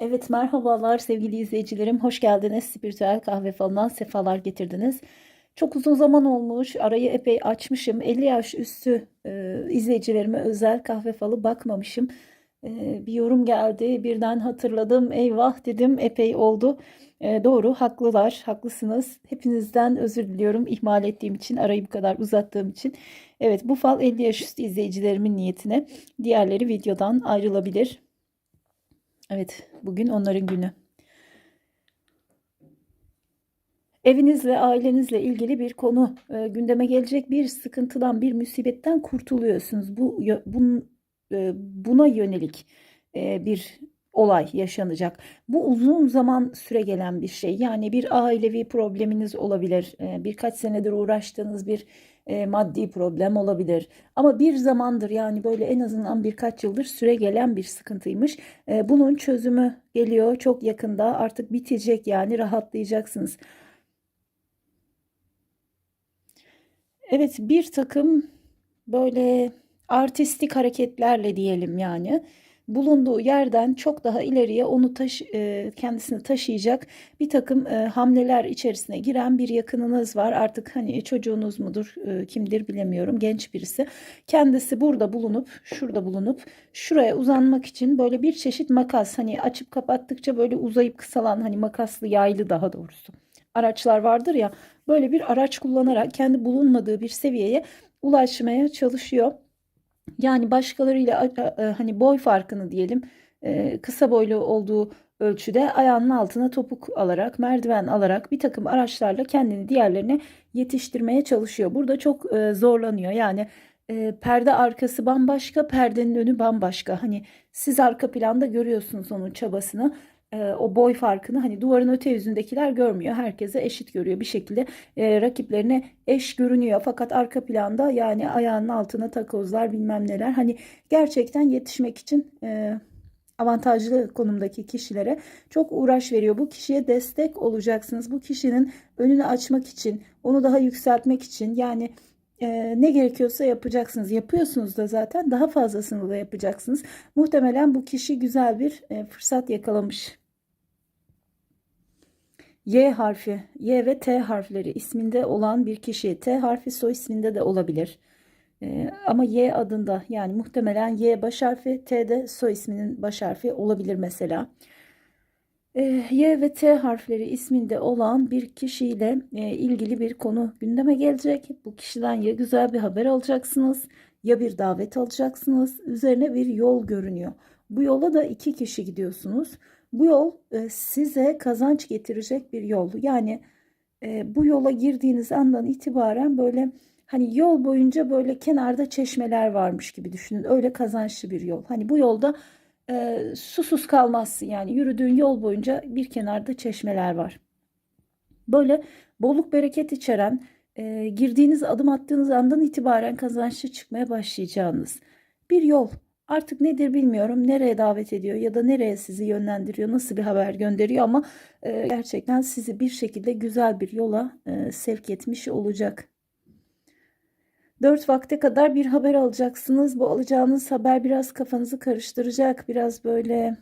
Evet merhabalar sevgili izleyicilerim. Hoş geldiniz. Spiritüel kahve falından sefalar getirdiniz. Çok uzun zaman olmuş. Arayı epey açmışım. 50 yaş üstü e, izleyicilerime özel kahve falı bakmamışım. E, bir yorum geldi. Birden hatırladım. Eyvah dedim. Epey oldu. E, doğru, haklılar. Haklısınız. Hepinizden özür diliyorum ihmal ettiğim için, arayı bu kadar uzattığım için. Evet, bu fal 50 yaş üstü izleyicilerimin niyetine. Diğerleri videodan ayrılabilir. Evet, bugün onların günü. Evinizle, ailenizle ilgili bir konu e, gündeme gelecek bir sıkıntıdan, bir musibetten kurtuluyorsunuz. Bu bun, e, buna yönelik e, bir olay yaşanacak. Bu uzun zaman süre gelen bir şey. Yani bir ailevi probleminiz olabilir. E, birkaç senedir uğraştığınız bir e, maddi problem olabilir. Ama bir zamandır yani böyle en azından birkaç yıldır süre gelen bir sıkıntıymış. E, bunun çözümü geliyor çok yakında artık bitecek yani rahatlayacaksınız. Evet bir takım böyle artistik hareketlerle diyelim yani bulunduğu yerden çok daha ileriye onu taş, e, kendisini taşıyacak bir takım e, hamleler içerisine giren bir yakınınız var. Artık hani çocuğunuz mudur, e, kimdir bilemiyorum. Genç birisi. Kendisi burada bulunup, şurada bulunup şuraya uzanmak için böyle bir çeşit makas hani açıp kapattıkça böyle uzayıp kısalan hani makaslı yaylı daha doğrusu araçlar vardır ya böyle bir araç kullanarak kendi bulunmadığı bir seviyeye ulaşmaya çalışıyor. Yani başkalarıyla e, hani boy farkını diyelim e, kısa boylu olduğu ölçüde ayağının altına topuk alarak merdiven alarak bir takım araçlarla kendini diğerlerine yetiştirmeye çalışıyor. Burada çok e, zorlanıyor. Yani perde arkası bambaşka, perdenin önü bambaşka. Hani siz arka planda görüyorsunuz onun çabasını e, o boy farkını hani duvarın öte yüzündekiler görmüyor. Herkese eşit görüyor. Bir şekilde e, rakiplerine eş görünüyor. Fakat arka planda yani ayağının altına takozlar bilmem neler. Hani gerçekten yetişmek için e, avantajlı konumdaki kişilere çok uğraş veriyor. Bu kişiye destek olacaksınız. Bu kişinin önünü açmak için, onu daha yükseltmek için yani e, ne gerekiyorsa yapacaksınız. Yapıyorsunuz da zaten daha fazlasını da yapacaksınız. Muhtemelen bu kişi güzel bir e, fırsat yakalamış. Y harfi, Y ve T harfleri isminde olan bir kişi. T harfi soy isminde de olabilir. E, ama Y adında yani muhtemelen Y baş harfi, T de soy isminin baş harfi olabilir mesela. E, y ve T harfleri isminde olan bir kişiyle e, ilgili bir konu gündeme gelecek. Bu kişiden ya güzel bir haber alacaksınız ya bir davet alacaksınız. Üzerine bir yol görünüyor. Bu yola da iki kişi gidiyorsunuz. Bu yol e, size kazanç getirecek bir yol. Yani bu yola girdiğiniz andan itibaren böyle hani yol boyunca böyle kenarda çeşmeler varmış gibi düşünün. Öyle kazançlı bir yol. Hani bu yolda e, susuz kalmazsın. Yani yürüdüğün yol boyunca bir kenarda çeşmeler var. Böyle bolluk bereket içeren e, girdiğiniz adım attığınız andan itibaren kazançlı çıkmaya başlayacağınız bir yol. Artık nedir bilmiyorum. Nereye davet ediyor ya da nereye sizi yönlendiriyor, nasıl bir haber gönderiyor ama e, gerçekten sizi bir şekilde güzel bir yola e, sevk etmiş olacak. 4 vakte kadar bir haber alacaksınız. Bu alacağınız haber biraz kafanızı karıştıracak. Biraz böyle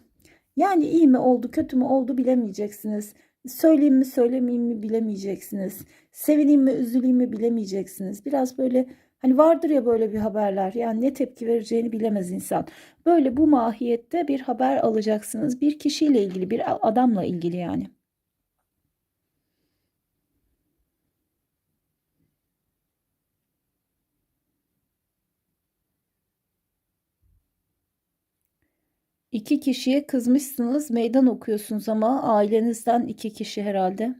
yani iyi mi oldu kötü mü oldu bilemeyeceksiniz. Söyleyeyim mi söylemeyeyim mi bilemeyeceksiniz. Sevineyim mi üzüleyim mi bilemeyeceksiniz. Biraz böyle hani vardır ya böyle bir haberler. Yani ne tepki vereceğini bilemez insan. Böyle bu mahiyette bir haber alacaksınız. Bir kişiyle ilgili bir adamla ilgili yani. İki kişiye kızmışsınız, meydan okuyorsunuz ama ailenizden iki kişi herhalde.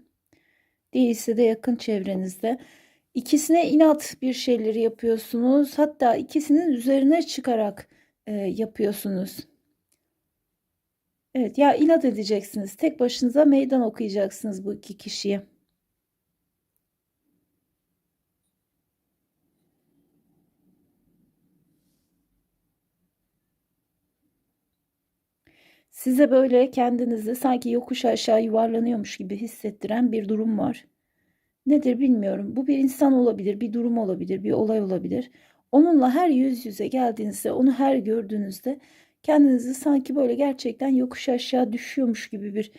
Değilse de yakın çevrenizde. İkisine inat bir şeyleri yapıyorsunuz. Hatta ikisinin üzerine çıkarak e, yapıyorsunuz. Evet ya inat edeceksiniz. Tek başınıza meydan okuyacaksınız bu iki kişiye. Size böyle kendinizi sanki yokuş aşağı yuvarlanıyormuş gibi hissettiren bir durum var. Nedir bilmiyorum. Bu bir insan olabilir, bir durum olabilir, bir olay olabilir. Onunla her yüz yüze geldiğinizde, onu her gördüğünüzde kendinizi sanki böyle gerçekten yokuş aşağı düşüyormuş gibi bir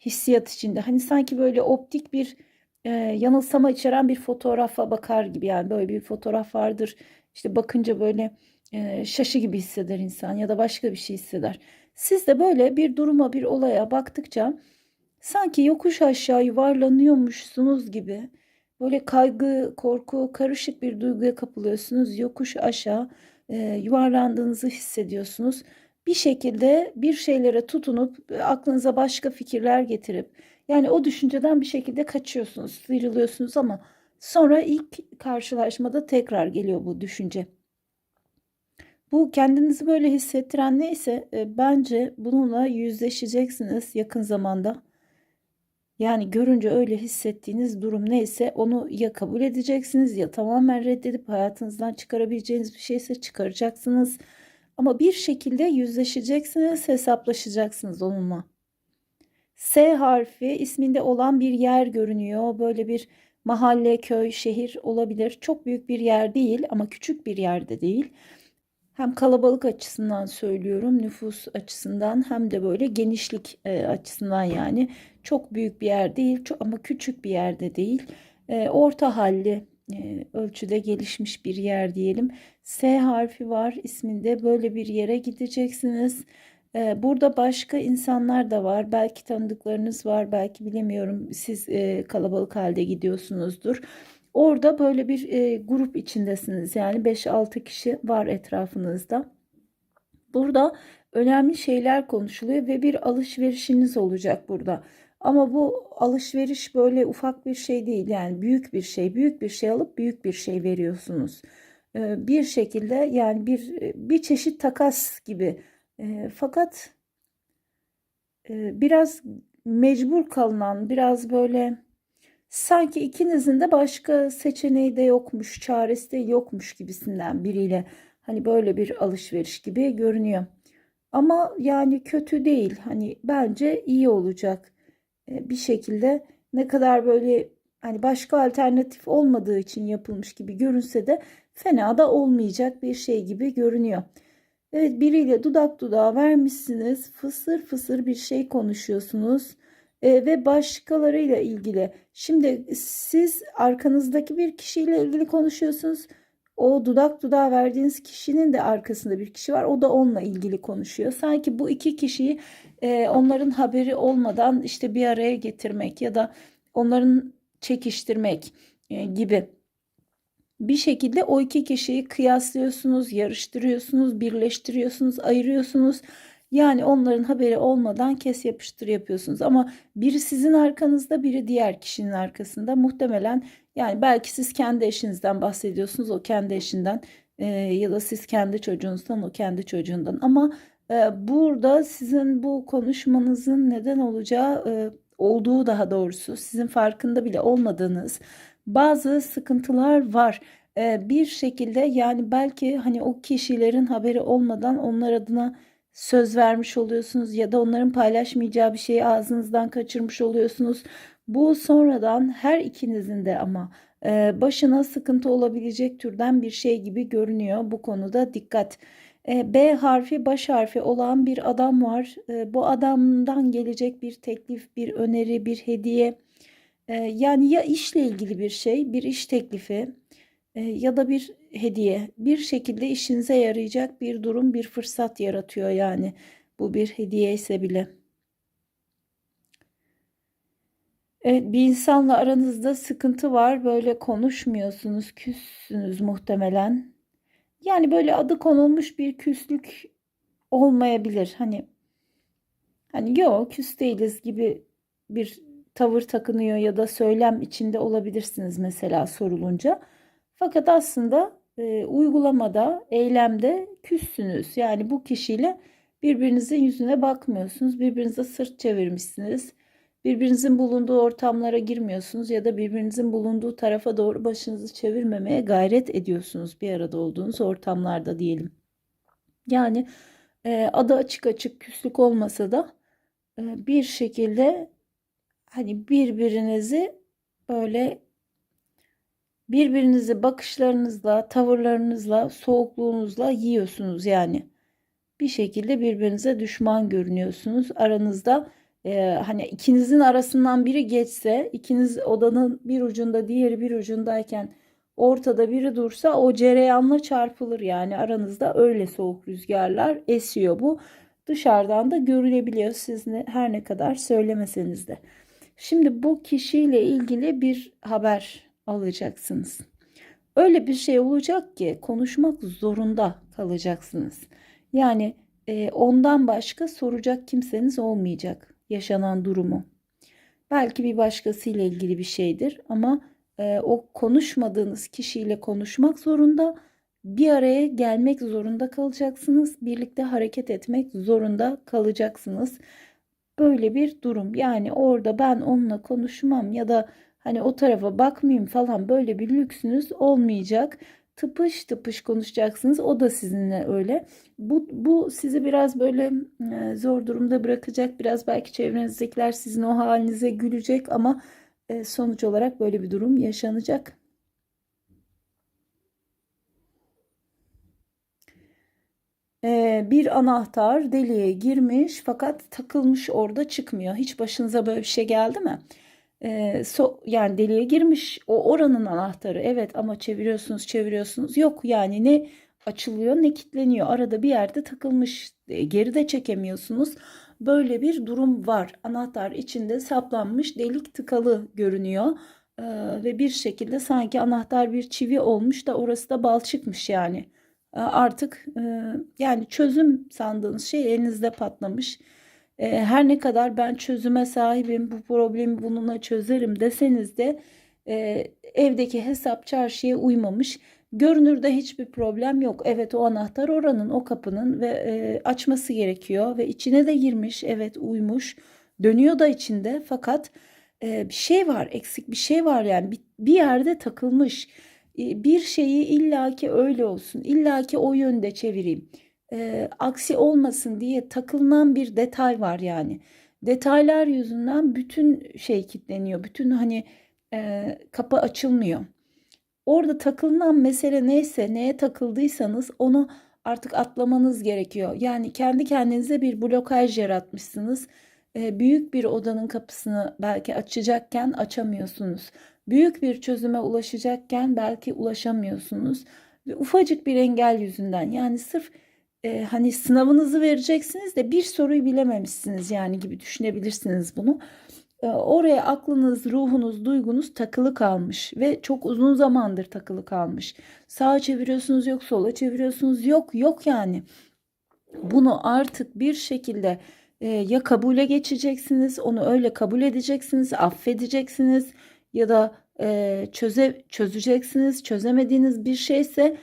hissiyat içinde. Hani sanki böyle optik bir e, yanılsama içeren bir fotoğrafa bakar gibi yani böyle bir fotoğraf vardır. İşte bakınca böyle e, şaşı gibi hisseder insan ya da başka bir şey hisseder. Siz de böyle bir duruma bir olaya baktıkça sanki yokuş aşağı yuvarlanıyormuşsunuz gibi böyle kaygı, korku, karışık bir duyguya kapılıyorsunuz. Yokuş aşağı e, yuvarlandığınızı hissediyorsunuz. Bir şekilde bir şeylere tutunup e, aklınıza başka fikirler getirip yani o düşünceden bir şekilde kaçıyorsunuz, sıyrılıyorsunuz ama sonra ilk karşılaşmada tekrar geliyor bu düşünce. Bu kendinizi böyle hissettiren neyse e, bence bununla yüzleşeceksiniz yakın zamanda. Yani görünce öyle hissettiğiniz durum neyse onu ya kabul edeceksiniz ya tamamen reddedip hayatınızdan çıkarabileceğiniz bir şeyse çıkaracaksınız. Ama bir şekilde yüzleşeceksiniz, hesaplaşacaksınız onunla. S harfi isminde olan bir yer görünüyor. Böyle bir mahalle, köy, şehir olabilir. Çok büyük bir yer değil ama küçük bir yerde değil. Hem kalabalık açısından söylüyorum, nüfus açısından hem de böyle genişlik e, açısından yani çok büyük bir yer değil çok, ama küçük bir yerde değil. E, orta halli e, ölçüde gelişmiş bir yer diyelim. S harfi var isminde böyle bir yere gideceksiniz. E, burada başka insanlar da var. Belki tanıdıklarınız var, belki bilemiyorum. Siz e, kalabalık halde gidiyorsunuzdur. Orada böyle bir e, grup içindesiniz. Yani 5-6 kişi var etrafınızda. Burada önemli şeyler konuşuluyor ve bir alışverişiniz olacak burada. Ama bu alışveriş böyle ufak bir şey değil. Yani büyük bir şey. Büyük bir şey alıp büyük bir şey veriyorsunuz. E, bir şekilde yani bir bir çeşit takas gibi. E, fakat e, biraz mecbur kalınan, biraz böyle sanki ikinizin de başka seçeneği de yokmuş, çaresi de yokmuş gibisinden biriyle hani böyle bir alışveriş gibi görünüyor. Ama yani kötü değil. Hani bence iyi olacak. E, bir şekilde ne kadar böyle hani başka alternatif olmadığı için yapılmış gibi görünse de fena da olmayacak bir şey gibi görünüyor. Evet biriyle dudak dudağa vermişsiniz. Fısır fısır bir şey konuşuyorsunuz. E, ve başkalarıyla ilgili. Şimdi siz arkanızdaki bir kişiyle ilgili konuşuyorsunuz. O dudak dudağa verdiğiniz kişinin de arkasında bir kişi var. O da onunla ilgili konuşuyor. Sanki bu iki kişiyi e, onların haberi olmadan işte bir araya getirmek ya da onların çekiştirmek e, gibi bir şekilde o iki kişiyi kıyaslıyorsunuz, yarıştırıyorsunuz, birleştiriyorsunuz, ayırıyorsunuz. Yani onların haberi olmadan kes yapıştır yapıyorsunuz. Ama biri sizin arkanızda, biri diğer kişinin arkasında. Muhtemelen yani belki siz kendi eşinizden bahsediyorsunuz, o kendi eşinden e, ya da siz kendi çocuğunuzdan, o kendi çocuğundan. Ama e, burada sizin bu konuşmanızın neden olacağı e, olduğu daha doğrusu sizin farkında bile olmadığınız bazı sıkıntılar var. E, bir şekilde yani belki hani o kişilerin haberi olmadan onlar adına söz vermiş oluyorsunuz ya da onların paylaşmayacağı bir şeyi ağzınızdan kaçırmış oluyorsunuz. Bu sonradan her ikinizin de ama e, başına sıkıntı olabilecek türden bir şey gibi görünüyor. Bu konuda dikkat. E, B harfi baş harfi olan bir adam var. E, bu adamdan gelecek bir teklif, bir öneri, bir hediye. Yani ya işle ilgili bir şey, bir iş teklifi ya da bir hediye bir şekilde işinize yarayacak bir durum, bir fırsat yaratıyor yani. Bu bir hediye ise bile. Evet, bir insanla aranızda sıkıntı var. Böyle konuşmuyorsunuz, küssünüz muhtemelen. Yani böyle adı konulmuş bir küslük olmayabilir. Hani hani yok küs değiliz gibi bir tavır takınıyor ya da söylem içinde olabilirsiniz mesela sorulunca. Fakat aslında e, uygulamada, eylemde küssünüz. Yani bu kişiyle birbirinizin yüzüne bakmıyorsunuz. Birbirinize sırt çevirmişsiniz. Birbirinizin bulunduğu ortamlara girmiyorsunuz ya da birbirinizin bulunduğu tarafa doğru başınızı çevirmemeye gayret ediyorsunuz bir arada olduğunuz ortamlarda diyelim. Yani e, adı açık açık küslük olmasa da e, bir şekilde hani birbirinizi böyle birbirinizi bakışlarınızla, tavırlarınızla, soğukluğunuzla yiyorsunuz yani. bir şekilde birbirinize düşman görünüyorsunuz. Aranızda e, hani ikinizin arasından biri geçse, ikiniz odanın bir ucunda diğeri bir ucundayken ortada biri dursa o cereyanla çarpılır yani aranızda öyle soğuk rüzgarlar esiyor bu. Dışarıdan da görülebiliyor siz her ne kadar söylemeseniz de. Şimdi bu kişiyle ilgili bir haber alacaksınız. Öyle bir şey olacak ki konuşmak zorunda kalacaksınız. Yani e, ondan başka soracak kimseniz olmayacak yaşanan durumu. Belki bir başkasıyla ilgili bir şeydir ama e, o konuşmadığınız kişiyle konuşmak zorunda, bir araya gelmek zorunda kalacaksınız, birlikte hareket etmek zorunda kalacaksınız. Böyle bir durum. Yani orada ben onunla konuşmam ya da hani o tarafa bakmayayım falan böyle bir lüksünüz olmayacak. Tıpış tıpış konuşacaksınız. O da sizinle öyle. Bu, bu sizi biraz böyle e, zor durumda bırakacak. Biraz belki çevrenizdekiler sizin o halinize gülecek ama e, sonuç olarak böyle bir durum yaşanacak. E, bir anahtar deliğe girmiş fakat takılmış orada çıkmıyor. Hiç başınıza böyle bir şey geldi mi? E, so, yani deliğe girmiş o oranın anahtarı evet ama çeviriyorsunuz çeviriyorsunuz yok yani ne açılıyor ne kilitleniyor arada bir yerde takılmış e, geri de çekemiyorsunuz. Böyle bir durum var. Anahtar içinde saplanmış delik tıkalı görünüyor. Ee, ve bir şekilde sanki anahtar bir çivi olmuş da orası da bal çıkmış yani. Ee, artık e, yani çözüm sandığınız şey elinizde patlamış. Ee, her ne kadar ben çözüme sahibim, bu problemi bununla çözerim deseniz de e, evdeki hesap çarşıya uymamış. Görünürde hiçbir problem yok. Evet o anahtar oranın, o kapının ve e, açması gerekiyor ve içine de girmiş. Evet uymuş. Dönüyor da içinde fakat e, bir şey var, eksik bir şey var yani bir, yerde takılmış. Bir şeyi illaki öyle olsun, illaki o yönde çevireyim. E, aksi olmasın diye takılınan bir detay var yani. Detaylar yüzünden bütün şey kilitleniyor. Bütün hani e, kapı açılmıyor. Orada takılınan mesele neyse, neye takıldıysanız onu artık atlamanız gerekiyor. Yani kendi kendinize bir blokaj yaratmışsınız. E, büyük bir odanın kapısını belki açacakken açamıyorsunuz. Büyük bir çözüme ulaşacakken belki ulaşamıyorsunuz. Ve ufacık bir engel yüzünden yani sırf e, hani sınavınızı vereceksiniz de bir soruyu bilememişsiniz yani gibi düşünebilirsiniz bunu. E, oraya aklınız, ruhunuz, duygunuz takılı kalmış ve çok uzun zamandır takılı kalmış. Sağa çeviriyorsunuz yok sola çeviriyorsunuz yok yok yani. Bunu artık bir şekilde e, ya kabule geçeceksiniz, onu öyle kabul edeceksiniz, affedeceksiniz ya da e, çöze çözeceksiniz. Çözemediğiniz bir şeyse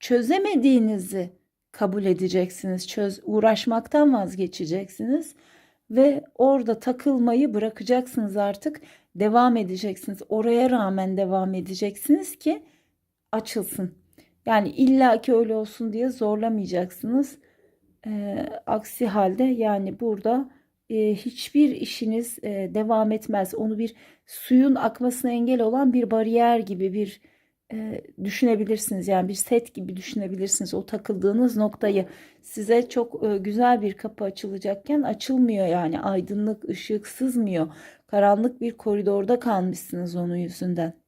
çözemediğinizi kabul edeceksiniz. Çöz uğraşmaktan vazgeçeceksiniz ve orada takılmayı bırakacaksınız artık. Devam edeceksiniz. Oraya rağmen devam edeceksiniz ki açılsın. Yani illaki öyle olsun diye zorlamayacaksınız. E, aksi halde yani burada e, hiçbir işiniz e, devam etmez. Onu bir suyun akmasına engel olan bir bariyer gibi bir e, düşünebilirsiniz. Yani bir set gibi düşünebilirsiniz. O takıldığınız noktayı size çok e, güzel bir kapı açılacakken açılmıyor yani aydınlık ışık sızmıyor. Karanlık bir koridorda kalmışsınız onun yüzünden.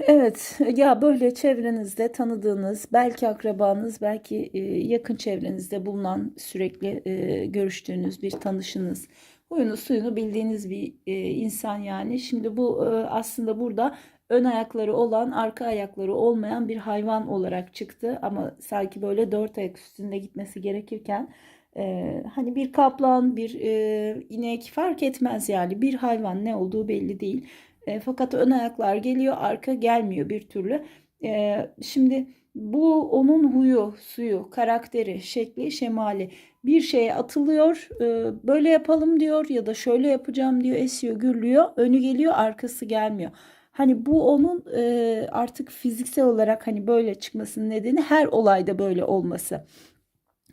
Evet, ya böyle çevrenizde tanıdığınız, belki akrabanız, belki e, yakın çevrenizde bulunan sürekli e, görüştüğünüz bir tanışınız, huyunu suyunu bildiğiniz bir e, insan yani. Şimdi bu aslında burada ön ayakları olan, arka ayakları olmayan bir hayvan olarak çıktı ama sanki böyle dört ayak üstünde gitmesi gerekirken hani bir kaplan, bir inek fark etmez yani bir hayvan ne olduğu belli değil. E, fakat ön ayaklar geliyor, arka gelmiyor bir türlü. E, şimdi bu onun huyu, suyu, karakteri, şekli, şemali. Bir şeye atılıyor, e, böyle yapalım diyor ya da şöyle yapacağım diyor, esiyor, gürlüyor. Önü geliyor, arkası gelmiyor. Hani bu onun e, artık fiziksel olarak hani böyle çıkmasının nedeni her olayda böyle olması.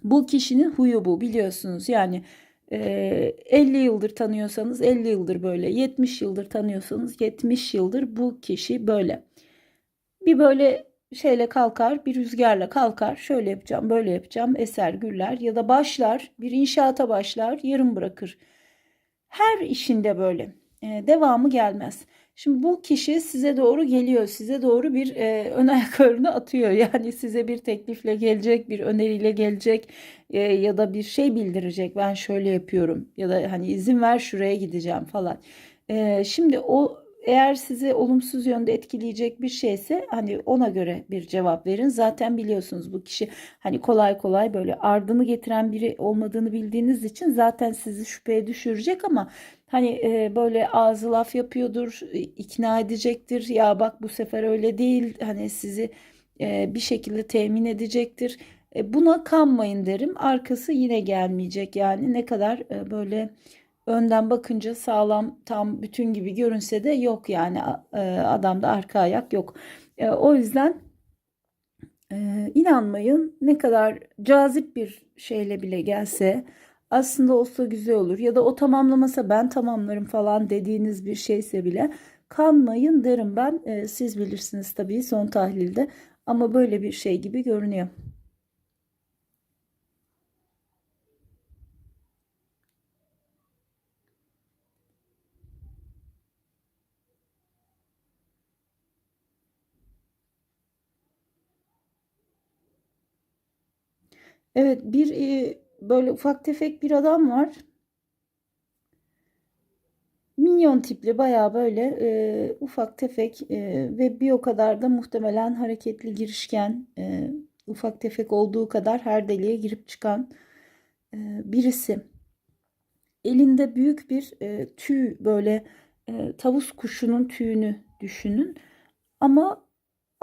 Bu kişinin huyu bu biliyorsunuz. Yani 50 yıldır tanıyorsanız 50 yıldır böyle, 70 yıldır tanıyorsanız 70 yıldır bu kişi böyle. Bir böyle şeyle kalkar, bir rüzgarla kalkar. Şöyle yapacağım, böyle yapacağım. Eser, güller ya da başlar, bir inşaata başlar, yarım bırakır. Her işinde böyle. Ee, devamı gelmez. Şimdi bu kişi size doğru geliyor. Size doğru bir e, ön ayaklarını atıyor. Yani size bir teklifle gelecek, bir öneriyle gelecek e, ya da bir şey bildirecek. Ben şöyle yapıyorum ya da hani izin ver şuraya gideceğim falan. E, şimdi o eğer sizi olumsuz yönde etkileyecek bir şeyse hani ona göre bir cevap verin. Zaten biliyorsunuz bu kişi hani kolay kolay böyle ardını getiren biri olmadığını bildiğiniz için zaten sizi şüpheye düşürecek ama hani e, böyle ağzı laf yapıyordur, e, ikna edecektir. Ya bak bu sefer öyle değil. Hani sizi e, bir şekilde temin edecektir. E, buna kanmayın derim. Arkası yine gelmeyecek. Yani ne kadar e, böyle önden bakınca sağlam tam bütün gibi görünse de yok yani e, adamda arka ayak yok. E, o yüzden e, inanmayın ne kadar cazip bir şeyle bile gelse aslında olsa güzel olur ya da o tamamlamasa ben tamamlarım falan dediğiniz bir şeyse bile kanmayın derim ben. E, siz bilirsiniz tabii son tahlilde ama böyle bir şey gibi görünüyor. Evet bir e, böyle ufak tefek bir adam var. Minyon tipli bayağı böyle e, ufak tefek e, ve bir o kadar da muhtemelen hareketli girişken e, ufak tefek olduğu kadar her deliğe girip çıkan e, birisi. Elinde büyük bir e, tüy böyle e, tavus kuşunun tüyünü düşünün. Ama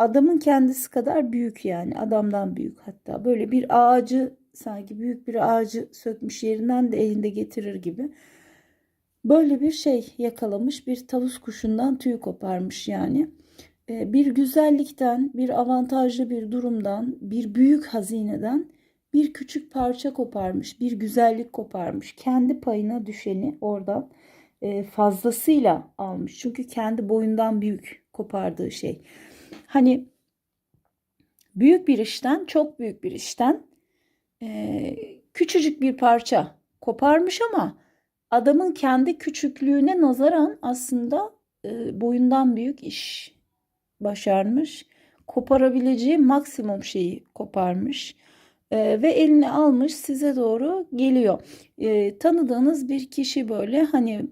adamın kendisi kadar büyük yani. Adamdan büyük hatta. Böyle bir ağacı sanki büyük bir ağacı sökmüş yerinden de elinde getirir gibi. Böyle bir şey yakalamış bir tavus kuşundan tüy koparmış yani. Ee, bir güzellikten bir avantajlı bir durumdan bir büyük hazineden bir küçük parça koparmış bir güzellik koparmış. Kendi payına düşeni oradan e, fazlasıyla almış. Çünkü kendi boyundan büyük kopardığı şey. Hani büyük bir işten, çok büyük bir işten e, küçücük bir parça koparmış ama adamın kendi küçüklüğüne nazaran aslında e, boyundan büyük iş başarmış. Koparabileceği maksimum şeyi koparmış. E, ve eline almış size doğru geliyor. E, tanıdığınız bir kişi böyle hani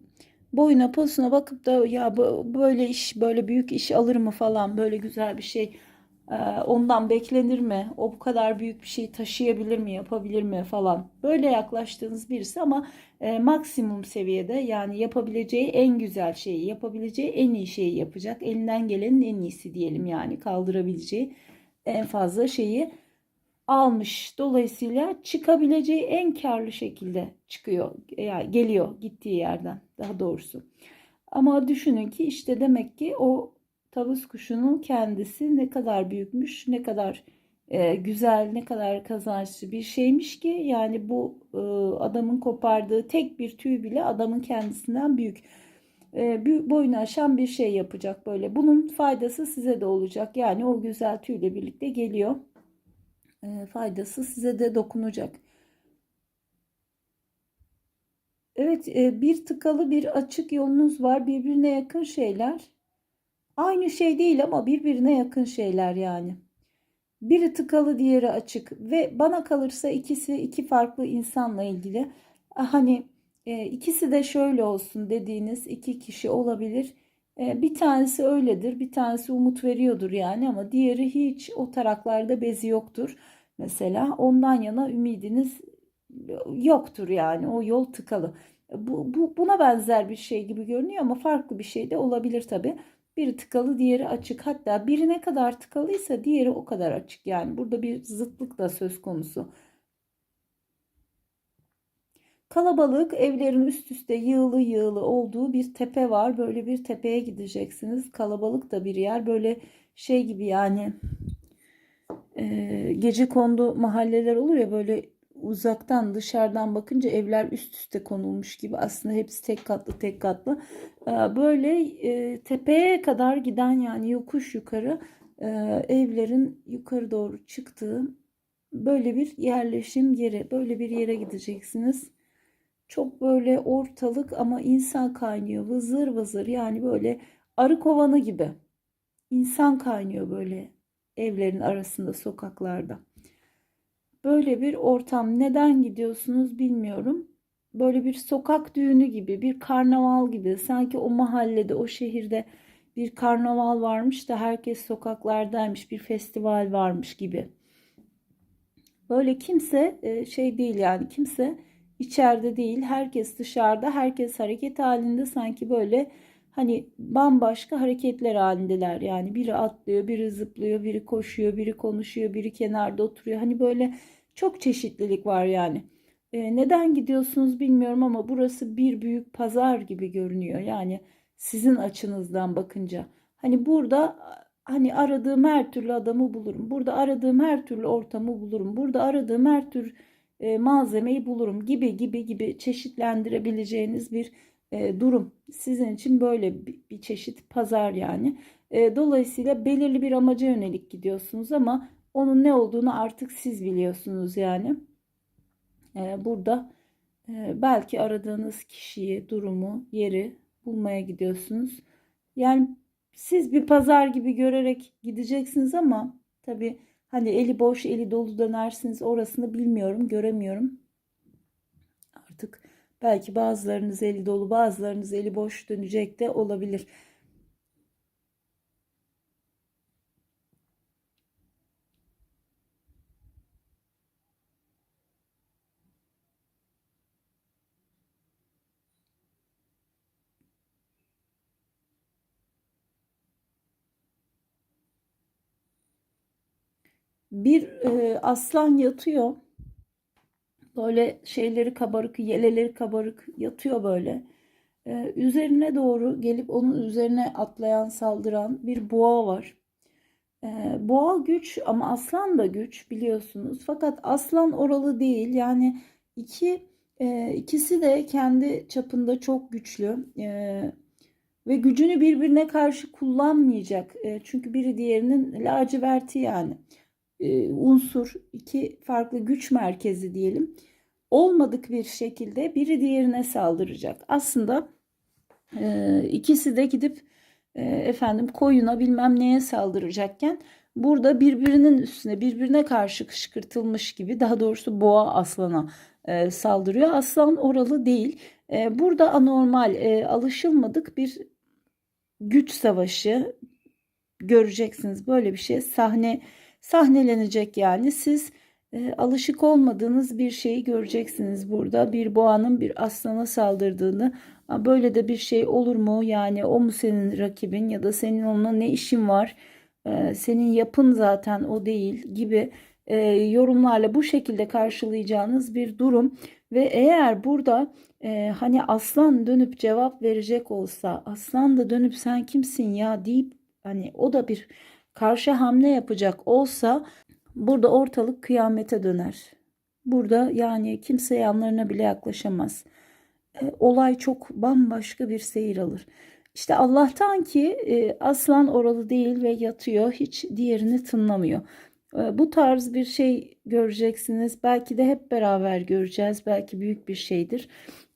boyuna posuna bakıp da ya böyle iş böyle büyük iş alır mı falan böyle güzel bir şey e, ondan beklenir mi? O bu kadar büyük bir şey taşıyabilir mi, yapabilir mi falan. Böyle yaklaştığınız birisi ama e, maksimum seviyede yani yapabileceği en güzel şeyi, yapabileceği en iyi şeyi yapacak. Elinden gelenin en iyisi diyelim yani kaldırabileceği en fazla şeyi almış. Dolayısıyla çıkabileceği en karlı şekilde çıkıyor, yani geliyor gittiği yerden daha doğrusu. Ama düşünün ki işte demek ki o tavus kuşunun kendisi ne kadar büyükmüş, ne kadar e, güzel, ne kadar kazançlı bir şeymiş ki yani bu e, adamın kopardığı tek bir tüy bile adamın kendisinden büyük. E, boyunu aşan bir şey yapacak böyle. Bunun faydası size de olacak. Yani o güzel tüyle birlikte geliyor. E, faydası size de dokunacak. Evet, e, bir tıkalı bir açık yolunuz var. Birbirine yakın şeyler. Aynı şey değil ama birbirine yakın şeyler yani. Biri tıkalı, diğeri açık ve bana kalırsa ikisi iki farklı insanla ilgili. Hani e, ikisi de şöyle olsun dediğiniz iki kişi olabilir. E, bir tanesi öyledir, bir tanesi umut veriyordur yani ama diğeri hiç o taraklarda bezi yoktur. Mesela ondan yana ümidiniz yoktur yani o yol tıkalı. Bu, bu buna benzer bir şey gibi görünüyor ama farklı bir şey de olabilir tabii. Biri tıkalı, diğeri açık. Hatta biri ne kadar tıkalıysa diğeri o kadar açık. Yani burada bir zıtlık da söz konusu. Kalabalık evlerin üst üste yığılı yığılı olduğu bir tepe var. Böyle bir tepeye gideceksiniz. Kalabalık da bir yer. Böyle şey gibi yani e, gece kondu mahalleler olur ya böyle uzaktan dışarıdan bakınca evler üst üste konulmuş gibi aslında hepsi tek katlı tek katlı. Ee, Böyle e, tepeye kadar giden yani yokuş yukarı e, evlerin yukarı doğru çıktığı böyle bir yerleşim yeri. Böyle bir yere gideceksiniz. Çok böyle ortalık ama insan kaynıyor. Vızır vızır yani böyle arı kovanı gibi. İnsan kaynıyor böyle evlerin arasında sokaklarda. Böyle bir ortam. Neden gidiyorsunuz bilmiyorum. Böyle bir sokak düğünü gibi, bir karnaval gibi. Sanki o mahallede, o şehirde bir karnaval varmış da herkes sokaklardaymış, bir festival varmış gibi. Böyle kimse e, şey değil yani kimse içeride değil, herkes dışarıda, herkes hareket halinde sanki böyle hani bambaşka hareketler halindeler. Yani biri atlıyor, biri zıplıyor, biri koşuyor, biri konuşuyor, biri kenarda oturuyor. Hani böyle çok çeşitlilik var yani. E, neden gidiyorsunuz bilmiyorum ama burası bir büyük pazar gibi görünüyor. Yani sizin açınızdan bakınca. Hani burada hani aradığım her türlü adamı bulurum. Burada aradığım her türlü ortamı bulurum. Burada aradığım her tür e, malzemeyi bulurum gibi gibi gibi çeşitlendirebileceğiniz bir e, durum. Sizin için böyle bir, çeşit pazar yani. E, dolayısıyla belirli bir amaca yönelik gidiyorsunuz ama onun ne olduğunu artık siz biliyorsunuz yani. Burada belki aradığınız kişiyi, durumu, yeri bulmaya gidiyorsunuz. Yani siz bir pazar gibi görerek gideceksiniz ama tabii hani eli boş, eli dolu dönersiniz orasını bilmiyorum, göremiyorum. Artık belki bazılarınız eli dolu, bazılarınız eli boş dönecek de olabilir. Bir e, aslan yatıyor. Böyle şeyleri kabarık, yeleleri kabarık yatıyor böyle. Ee, üzerine doğru gelip onun üzerine atlayan, saldıran bir boğa var. Ee, boğa güç ama aslan da güç biliyorsunuz. Fakat aslan oralı değil. Yani iki e, ikisi de kendi çapında çok güçlü. Ee, ve gücünü birbirine karşı kullanmayacak. E, çünkü biri diğerinin laciverti yani. E, unsur, iki farklı güç merkezi diyelim olmadık bir şekilde biri diğerine saldıracak. Aslında e, ikisi de gidip e, efendim koyuna bilmem neye saldıracakken burada birbirinin üstüne birbirine karşı kışkırtılmış gibi daha doğrusu boğa aslana e, saldırıyor. Aslan oralı değil. E, burada anormal e, alışılmadık bir güç savaşı göreceksiniz. Böyle bir şey sahne sahnelenecek yani siz e, alışık olmadığınız bir şeyi göreceksiniz burada. Bir boğanın bir aslana saldırdığını. Böyle de bir şey olur mu? Yani o mu senin rakibin ya da senin onunla ne işin var? E, senin yapın zaten o değil gibi e, yorumlarla bu şekilde karşılayacağınız bir durum. Ve eğer burada e, hani aslan dönüp cevap verecek olsa aslan da dönüp sen kimsin ya deyip hani o da bir karşı hamle yapacak olsa Burada ortalık kıyamete döner. Burada yani kimse yanlarına bile yaklaşamaz. E, olay çok bambaşka bir seyir alır. İşte Allah'tan ki e, aslan oralı değil ve yatıyor hiç diğerini tınlamıyor. E, bu tarz bir şey göreceksiniz. Belki de hep beraber göreceğiz. Belki büyük bir şeydir.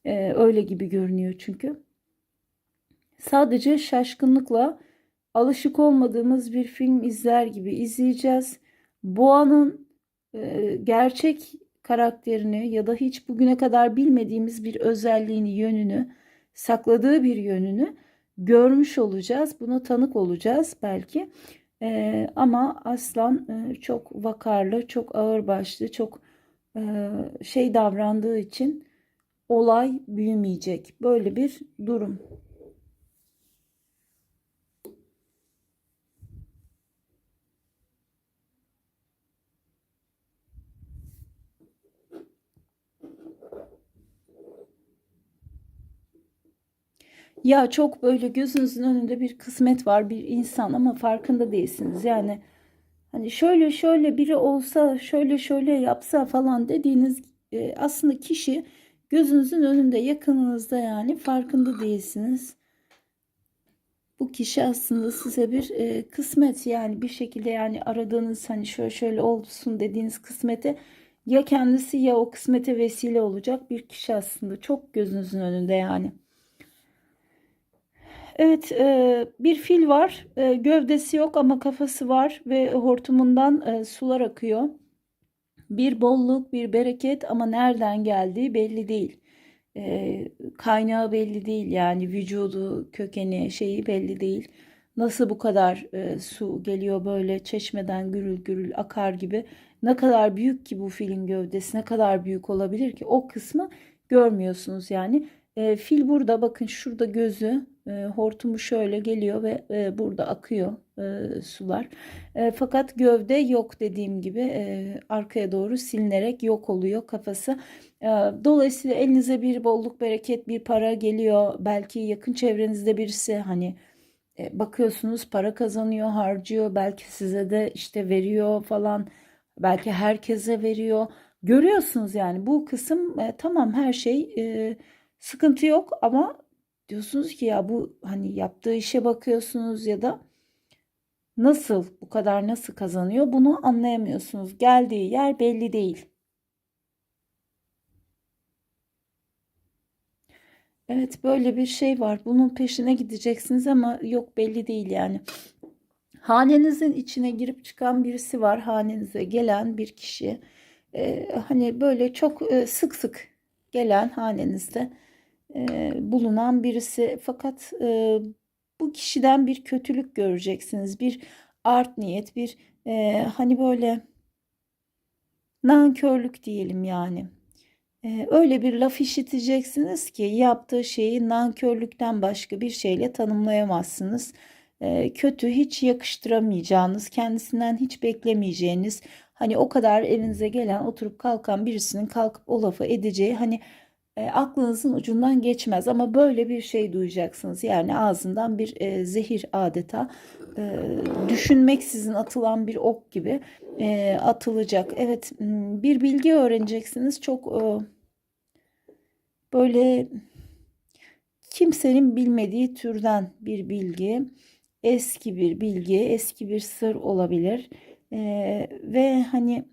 E, öyle gibi görünüyor çünkü. Sadece şaşkınlıkla alışık olmadığımız bir film izler gibi izleyeceğiz Boğa'nın e, gerçek karakterini ya da hiç bugüne kadar bilmediğimiz bir özelliğini, yönünü, sakladığı bir yönünü görmüş olacağız. Buna tanık olacağız belki. E, ama aslan e, çok vakarlı, çok ağırbaşlı, çok e, şey davrandığı için olay büyümeyecek. Böyle bir durum. Ya çok böyle gözünüzün önünde bir kısmet var, bir insan ama farkında değilsiniz. Yani hani şöyle şöyle biri olsa, şöyle şöyle yapsa falan dediğiniz e, aslında kişi gözünüzün önünde yakınınızda yani farkında değilsiniz. Bu kişi aslında size bir e, kısmet yani bir şekilde yani aradığınız hani şöyle şöyle olsun dediğiniz kısmete ya kendisi ya o kısmete vesile olacak bir kişi aslında çok gözünüzün önünde yani. Evet, e, bir fil var. E, gövdesi yok ama kafası var ve hortumundan e, sular akıyor. Bir bolluk, bir bereket ama nereden geldiği belli değil. Kaynağı belli değil yani vücudu, kökeni, şeyi belli değil. Nasıl bu kadar su geliyor böyle çeşmeden gürül gürül akar gibi. Ne kadar büyük ki bu filin gövdesi, ne kadar büyük olabilir ki o kısmı görmüyorsunuz yani. E, fil burada bakın şurada gözü e, hortumu şöyle geliyor ve e, burada akıyor e, sular. E, fakat gövde yok dediğim gibi e, arkaya doğru silinerek yok oluyor kafası. E, dolayısıyla elinize bir bolluk bereket bir para geliyor. Belki yakın çevrenizde birisi hani e, bakıyorsunuz para kazanıyor harcıyor. Belki size de işte veriyor falan. Belki herkese veriyor. Görüyorsunuz yani bu kısım e, tamam her şey e, sıkıntı yok ama diyorsunuz ki ya bu hani yaptığı işe bakıyorsunuz ya da nasıl bu kadar nasıl kazanıyor bunu anlayamıyorsunuz. Geldiği yer belli değil. Evet böyle bir şey var. Bunun peşine gideceksiniz ama yok belli değil yani. Hanenizin içine girip çıkan birisi var. Hanenize gelen bir kişi. Ee, hani böyle çok sık sık gelen hanenizde bulunan birisi. Fakat e, bu kişiden bir kötülük göreceksiniz. Bir art niyet, bir e, hani böyle nankörlük diyelim yani. E, öyle bir laf işiteceksiniz ki yaptığı şeyi nankörlükten başka bir şeyle tanımlayamazsınız. E, kötü hiç yakıştıramayacağınız, kendisinden hiç beklemeyeceğiniz, hani o kadar evinize gelen, oturup kalkan birisinin kalkıp o lafı edeceği hani e, aklınızın ucundan geçmez ama böyle bir şey duyacaksınız. Yani ağzından bir e, zehir adeta e, düşünmeksizin atılan bir ok gibi e, atılacak. Evet bir bilgi öğreneceksiniz. Çok e, böyle kimsenin bilmediği türden bir bilgi. Eski bir bilgi, eski bir sır olabilir. E, ve hani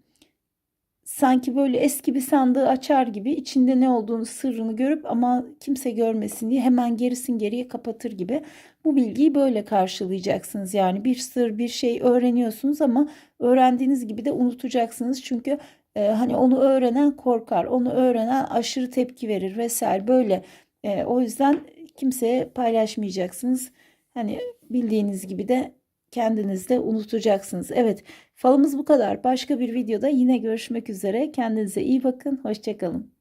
sanki böyle eski bir sandığı açar gibi içinde ne olduğunu sırrını görüp ama kimse görmesin diye hemen gerisin geriye kapatır gibi bu bilgiyi böyle karşılayacaksınız. Yani bir sır bir şey öğreniyorsunuz ama öğrendiğiniz gibi de unutacaksınız. Çünkü e, hani onu öğrenen korkar, onu öğrenen aşırı tepki verir vesaire böyle. E, o yüzden kimseye paylaşmayacaksınız. Hani bildiğiniz gibi de kendinizde unutacaksınız. Evet falımız bu kadar. Başka bir videoda yine görüşmek üzere. Kendinize iyi bakın. Hoşçakalın.